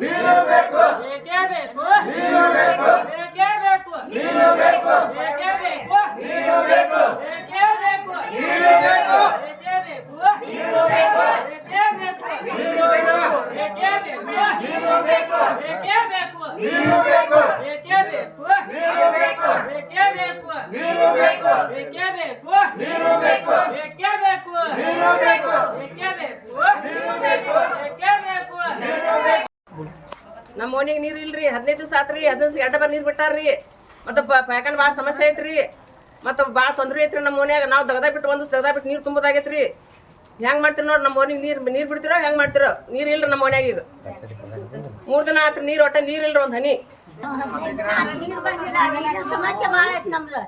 ನೀನು ಬೇಕು ಬೇಕೇ ಬೇಕು ನೀನು ಬೇಕು ಬೇಕೇ ಬೇಕು ನೀನು ಬೇಕು ಬೇಕೇ ಬೇಕು ನೀನು ಬೇಕು ಬೇಕೇ ಬೇಕು ನೀನು ಬೇಕು ಬೇಕೇ ಬೇಕು ನೀನು ಬೇಕು ಬೇಕೇ ಬೇಕು ನೀನು ಬೇಕು ಬೇಕೇ ಬೇಕು ಬೇಕು ಬೇಕೇ ಬೇಕು ಬೇಕು ಬೇಕೇ ಬೇಕು ಬೇಕು ಬೇಕೇ ಬೇಕು ಬೇಕು ಬೇಕೇ ಬೇಕು ನಮ್ಮ ಓಣಿಗೆ ನೀರು ಇಲ್ರಿ ಹದಿನೈದು ದಿವಸ ಆತ್ರಿ ಹದಿನೈದು ಎರಡು ಬಾರಿ ನೀರು ಬಿಟ್ಟಾರ್ರಿ ಮತ್ತು ಪ್ಯಾಕನ್ ಭಾಳ ಸಮಸ್ಯೆ ಐತ್ರಿ ಮತ್ತು ಭಾಳ ತೊಂದರೆ ಐತ್ರಿ ನಮ್ಮ ಓಣಿಯಾಗ ನಾವು ದಗದ ಬಿಟ್ಟು ಒಂದು ದಗದ ಬಿಟ್ಟು ನೀರು ತುಂಬೋದಾಗೈತ್ರಿ ಹೆಂಗ್ ಮಾಡ್ತೀರಿ ನೋಡಿ ನಮ್ಮ ಓಣಿಗೆ ನೀರು ನೀರು ಬಿಡ್ತೀರೋ ಹೆಂಗ್ ಮಾಡ್ತೀರೋ ನೀರು ಇಲ್ರಿ ನಮ್ಮ ಓಣಿಯಾಗ ಈಗ ಮೂರು ದಿನ ಆತ್ರಿ ನೀರು ಒಟ್ಟ ನೀರು ಇಲ್ರಿ ಒಂದು ಹನಿ ಸಮಸ್ಯೆ ಭಾಳ ನಮ್ದು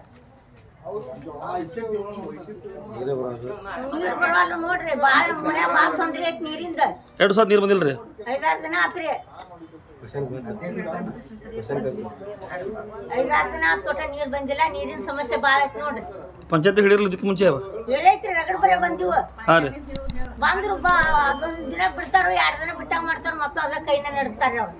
ನೋಡ್ರಿ ಭಾಳ ಮನ್ಯಾಗ ಭಾಳ ತೊಂದ್ರೆ ಐತಿ ನೀರಿಂದ. ಎರಡು ಸಾವಿರ ನೀರು ಬಂದಿಲ್ಲ ರೀ ಐದಾರು ದಿನ ಆತ್ರಿ. ಐದಾರು ದಿನ ಆತ್ ಕೊಟ್ಟ ನೀರು ಬಂದಿಲ್ಲ ನೀರಿನ ಸಮಸ್ಯೆ ಭಾಳ ಐತಿ ನೋಡ್ರಿ. ಪಂಚಾಯತ್ ಹಿಡಿಯಲ್ಲ ಇದಕ್ಕೆ ಮುಂಚೆ ಹೇಳೈತ್ರಿ ರಗಡ್ ಬರೇ ಬಂದಿವ. ಹಾಂ ರೀ. ಬಂದ್ರು ಬಾ ಅದೊಂದು ದಿನ ಬಿಡ್ತಾರೋ ಎರಡು ದಿನ ಬಿಟ್ಟಾಗ ಮಾಡ್ತಾರ ಮತ್ತು ಅದ ಕೈನ ನಡೆಸ್ತಾರ ಅವ್ರು.